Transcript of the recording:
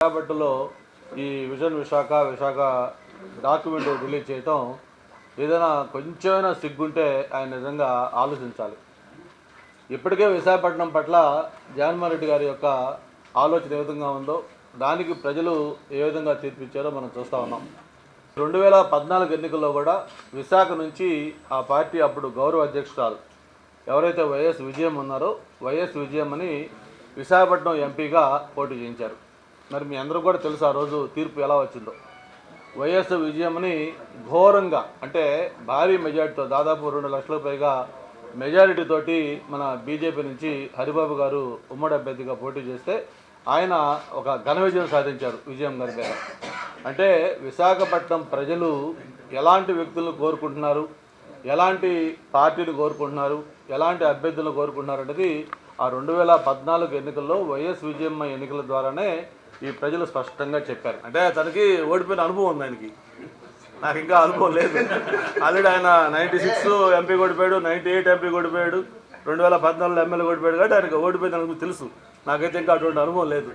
విశాఖపట్నంలో ఈ vision Visakha Visakha document release చేయటం ఏదైనా కొంచెమైనా సిగ్గుంటే ఆయన నిజంగా ఆలోచించాలి. ఇప్పటికే విశాఖపట్నం పట్ల జగన్మోహన్ రెడ్డి గారి యొక్క ఆలోచన ఏ విధంగా ఉందో దానికి ప్రజలు ఏ విధంగా తీర్పిచ్చారో మనం చూస్తూ ఉన్నాం. రెండు వేల పద్నాలుగు ఎన్నికల్లో కూడా విశాఖ నుంచి ఆ పార్టీ అప్పుడు గౌరవ అధ్యక్షురాలు ఎవరైతే వైఎస్ విజయం ఉన్నారో వైఎస్ విజయం అని విశాఖపట్నం ఎంపీగా పోటీ చేయించారు. మరి మీ అందరూ కూడా తెలుసు ఆ రోజు తీర్పు ఎలా వచ్చిందో. వైఎస్ విజయంని ఘోరంగా అంటే భారీ మెజారిటీతో దాదాపు రెండు లక్షల పైగా మెజారిటీతోటి మన బీజేపీ నుంచి హరిబాబు గారు ఉమ్మడి అభ్యర్థిగా పోటీ చేస్తే ఆయన ఒక ఘన విజయం సాధించారు విజయం గారి మీద. అంటే విశాఖపట్నం ప్రజలు ఎలాంటి వ్యక్తులను కోరుకుంటున్నారు ఎలాంటి పార్టీలు కోరుకుంటున్నారు ఎలాంటి అభ్యర్థులను కోరుకుంటున్నారు అనేది ఆ రెండు వేల పద్నాలుగు ఎన్నికల్లో వైఎస్ విజయమ్మ ఎన్నికల ద్వారానే ఈ ప్రజలు స్పష్టంగా చెప్పారు. అంటే తనకి ఓడిపోయిన అనుభవం ఉంది ఆయనకి. నాకు ఇంకా అనుభవం లేదు. ఆల్రెడీ ఆయన నైంటీ సిక్స్ ఎంపీ కొడిపోయాడు నైంటీ ఎయిట్ ఎంపీ కొడిపోయాడు రెండు వేల పద్నాలుగులో ఎమ్మెల్యే కొడిపోయాడు కాబట్టి ఆయనకు ఓడిపోయింది తెలుసు. నాకైతే ఇంకా అటువంటి అనుభవం లేదు.